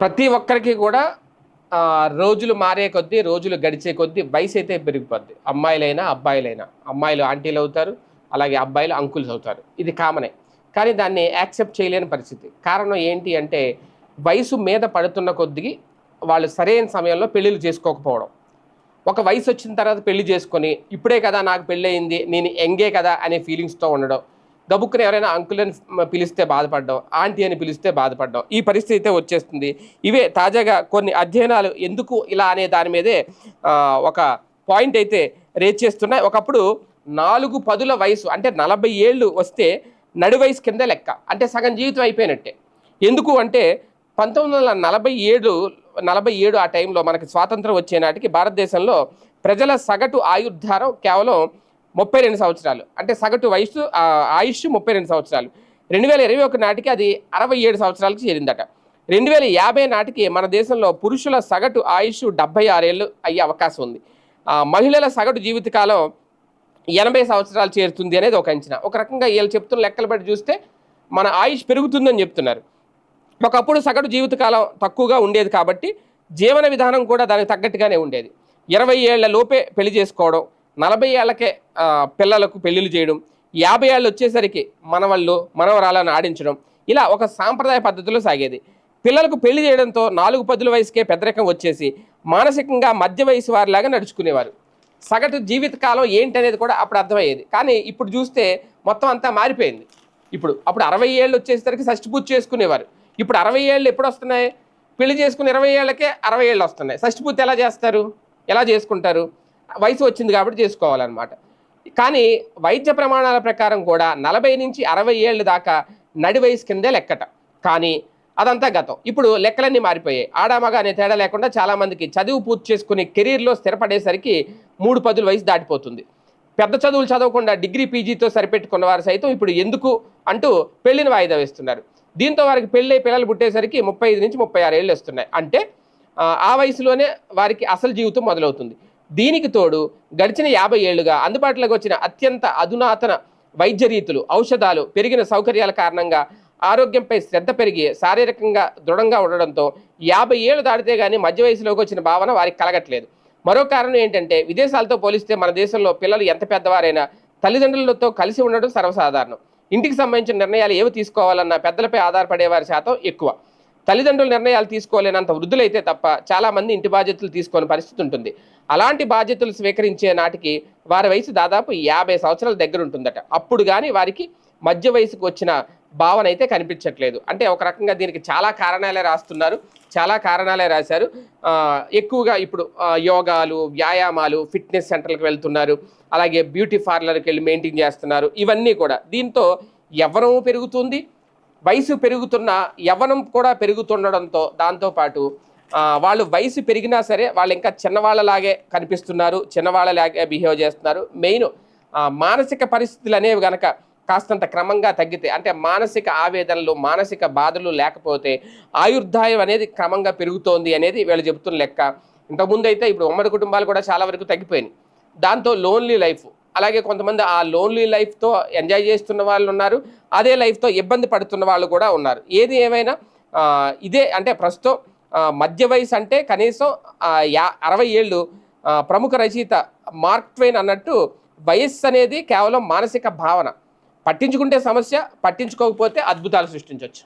ప్రతి ఒక్కరికి కూడా రోజులు మారే కొద్దీ రోజులు గడిచే కొద్దీ వయసు అయితే పెరిగిపోద్ది. అమ్మాయిలైనా అబ్బాయిలైనా. అమ్మాయిలు ఆంటీలు అవుతారు అలాగే అబ్బాయిలు అంకుల్స్ అవుతారు. ఇది కామనే. కానీ దాన్ని యాక్సెప్ట్ చేయలేని పరిస్థితి. కారణం ఏంటి అంటే వయసు మీద పడుతున్న కొద్దీ వాళ్ళు సరైన సమయంలో పెళ్ళిళ్ళు చేసుకోకపోవడం. ఒక వయసు వచ్చిన తర్వాత పెళ్ళి చేసుకొని ఇప్పుడే కదా నాకు పెళ్ళి అయింది నేను ఎంగే కదా అనే ఫీలింగ్స్తో ఉండడం. గబుక్కున ఎవరైనా అంకుల్ అని పిలిస్తే బాధపడడం ఆంటీ అని పిలిస్తే బాధపడడం ఈ పరిస్థితి అయితే వచ్చేస్తుంది. ఇవే తాజాగా కొన్ని అధ్యయనాలు ఎందుకు ఇలా అనే దాని మీదే ఒక పాయింట్ అయితే రేజ్ చేస్తున్నాయి. ఒకప్పుడు నాలుగు పదుల వయసు అంటే నలభై ఏళ్ళు వస్తే నడి వయసు కింద లెక్క. అంటే సగం జీవితం అయిపోయినట్టే. ఎందుకు అంటే పంతొమ్మిది వందల నలభై ఏడు నలభై ఏడు ఆ టైంలో మనకి స్వాతంత్రం వచ్చే నాటికి భారతదేశంలో ప్రజల సగటు ఆయుర్ధారం కేవలం ముప్పై రెండు సంవత్సరాలు. అంటే సగటు వయసు ఆ, ఆయుష్ ముప్పై రెండు సంవత్సరాలు. రెండు వేల ఇరవై ఒక నాటికి అది అరవై ఏడు సంవత్సరాలకు చేరిందట. రెండు వేల యాభై నాటికి మన దేశంలో పురుషుల సగటు ఆయుష్ డెబ్బై ఆరేళ్ళు అయ్యే అవకాశం ఉంది. ఆ, మహిళల సగటు జీవితకాలం ఎనభై సంవత్సరాలు చేరుతుంది అనేది ఒక అంచనా. ఒక రకంగా వీళ్ళు చెప్తున్న లెక్కలు బట్టి చూస్తే మన ఆయుష్ పెరుగుతుందని చెప్తున్నారు. ఒకప్పుడు సగటు జీవితకాలం తక్కువగా ఉండేది కాబట్టి జీవన విధానం కూడా దానికి తగ్గట్టుగానే ఉండేది. ఇరవై ఏళ్ళ లోపే పెళ్ళి చేసుకోవడం నలభై ఏళ్ళకే పిల్లలకు పెళ్ళిళ్ళు చేయడం యాభై ఏళ్ళు వచ్చేసరికి మనవళ్ళు మనవరాలను ఆడించడం ఇలా ఒక సాంప్రదాయ పద్ధతిలో సాగేది. పిల్లలకు పెళ్ళి చేయడంతో నాలుగు పదుల వయసుకే పెద్దరికం వచ్చేసి మానసికంగా మధ్య వయసు వారిలాగా నడుచుకునేవారు. సగటు జీవితకాలం ఏంటి అనేది కూడా అప్పుడు అర్థమయ్యేది. కానీ ఇప్పుడు చూస్తే మొత్తం అంతా మారిపోయింది. ఇప్పుడు అప్పుడు అరవై ఏళ్ళు వచ్చేసరికి షష్టి పూజ చేసుకునేవారు. ఇప్పుడు అరవై ఏళ్ళు ఎప్పుడు వస్తున్నాయి పెళ్ళి చేసుకుని ఇరవై ఏళ్ళకే అరవై ఏళ్ళు వస్తున్నాయి. షష్టి పూజ ఎలా చేస్తారు? ఎలా చేసుకుంటారు? వయసు వచ్చింది కాబట్టి చేసుకోవాలన్నమాట. కానీ వైద్య ప్రమాణాల ప్రకారం కూడా నలభై నుంచి అరవై ఏళ్ళు దాకా నడి వయసు కిందే లెక్కట. కానీ అదంతా గతం. ఇప్పుడు లెక్కలన్నీ మారిపోయాయి. ఆడామగ అనే తేడా లేకుండా చాలామందికి చదువు పూర్తి చేసుకుని కెరీర్లో స్థిరపడేసరికి మూడు పదుల వయసు దాటిపోతుంది. పెద్ద చదువులు చదవకుండా డిగ్రీ పీజీతో సరిపెట్టుకున్న వారు సైతం ఇప్పుడు ఎందుకు అంటూ పెళ్ళిని వాయిదా వేస్తున్నారు. దీంతో వారికి పెళ్ళై పిల్లలు పుట్టేసరికి ముప్పై ఐదు నుంచి ముప్పై ఆరు ఏళ్ళు వస్తున్నాయి. అంటే ఆ వయసులోనే వారికి అసలు జీవితం మొదలవుతుంది. దీనికి తోడు గడిచిన యాభై ఏళ్ళుగా అందుబాటులోకి వచ్చిన అత్యంత అధునాతన వైద్య రీతులు ఔషధాలు పెరిగిన సౌకర్యాల కారణంగా ఆరోగ్యంపై శ్రద్ధ పెరిగి శారీరకంగా దృఢంగా ఉండడంతో యాభై ఏళ్ళు దాటితే కానీ మధ్య వయసులోకి వచ్చిన భావన వారికి కలగట్లేదు. మరో కారణం ఏంటంటే విదేశాలతో పోలిస్తే మన దేశంలో పిల్లలు ఎంత పెద్దవారైనా తల్లిదండ్రులతో కలిసి ఉండడం సర్వసాధారణం. ఇంటికి సంబంధించిన నిర్ణయాలు ఏవి తీసుకోవాలన్నా పెద్దలపై ఆధారపడే వారి శాతం ఎక్కువ. తల్లిదండ్రుల నిర్ణయాలు తీసుకోలేనంత వృద్ధులైతే తప్ప చాలామంది ఇంటి బాధ్యతలు తీసుకొని పరిస్థితి ఉంటుంది. అలాంటి బాధ్యతలు స్వీకరించే నాటికి వారి వయసు దాదాపు యాభై సంవత్సరాల దగ్గర ఉంటుందట. అప్పుడు కానీ వారికి మధ్య వయసుకు వచ్చిన భావన అయితే కనిపించట్లేదు. అంటే ఒక రకంగా దీనికి చాలా కారణాలే రాస్తున్నారు. చాలా కారణాలే రాశారు. ఎక్కువగా ఇప్పుడు యోగాలు వ్యాయామాలు ఫిట్నెస్ సెంటర్లకు వెళ్తున్నారు. అలాగే బ్యూటీ పార్లర్కి వెళ్ళి మెయింటైన్ చేస్తున్నారు. ఇవన్నీ కూడా. దీంతో ఎవరము పెరుగుతుంది? వయసు పెరుగుతున్న యవ్వనం కూడా పెరుగుతుండడంతో దాంతోపాటు వాళ్ళు వయసు పెరిగినా సరే వాళ్ళు ఇంకా చిన్నవాళ్ళలాగే కనిపిస్తున్నారు చిన్నవాళ్ళలాగే బిహేవ్ చేస్తున్నారు. మెయిన్ మానసిక పరిస్థితులు అనేవి గనక కాస్తంత క్రమంగా తగ్గితే అంటే మానసిక ఆవేదనలు మానసిక బాధలు లేకపోతే ఆయుర్దాయం అనేది క్రమంగా పెరుగుతోంది అనేది వీళ్ళు చెబుతున్న లెక్క. ఇంతకుముందు అయితే ఇప్పుడు ఉమ్మడి కుటుంబాలు కూడా చాలా వరకు తగ్గిపోయినాయి. దాంతో లోన్లీ లైఫ్ అలాగే కొంతమంది ఆ లోన్లీ లైఫ్తో ఎంజాయ్ చేస్తున్న వాళ్ళు ఉన్నారు అదే లైఫ్తో ఇబ్బంది పడుతున్న వాళ్ళు కూడా ఉన్నారు. ఏది ఏమైనా ఇదే అంటే ప్రస్తుతం మధ్య వయసు అంటే కనీసం యా అరవై ఏళ్ళు ప్రముఖ రచయిత మార్క్ ట్వైన్ అన్నట్టు వయస్సు అనేది కేవలం మానసిక భావన. పట్టించుకుంటే సమస్య పట్టించుకోకపోతే అద్భుతాలు సృష్టించవచ్చు